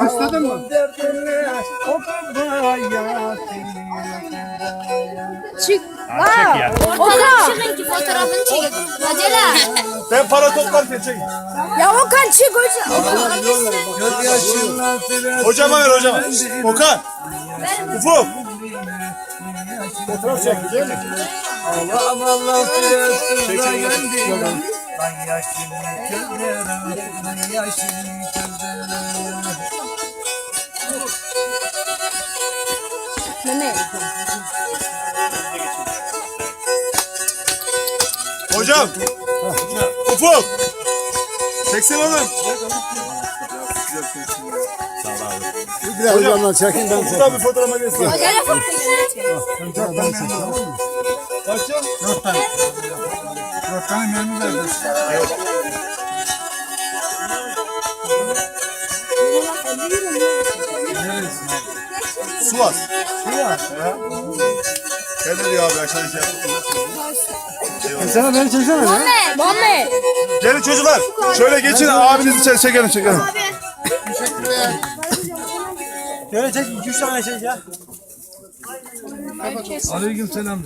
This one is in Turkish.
Başladın mı? Çık. Çek ya. Okan. Şununki fotoğrafını çekelim. Acele. Ben para toplarken çekin. Ya Okan çık hocam. Hocama ver hocama. Okan. Ufuk. Fotoğraf çek. Değil mi? Allah Allah Çek, yaşını közlerim, ben yaşını közlerim. Mehmet. Hocam. Ufuk. Çeksin oğlum. Bir daha hocamdan çekin ben çekeyim. Tabii fotoğrafa geçsin. Fotoğrafı Ben çekeyim. Kaçacağım? Dört tane. Dört tane memnun verdim. Suat. Kendi diyor abi aşağı şey Sen beni çeksene ya. Muhammed. Gelin çocuklar. Şöyle geçin abinizi çek, çekelim çekelim. Şöyle çek, iki üç tane çek ya. Aleyküm selam.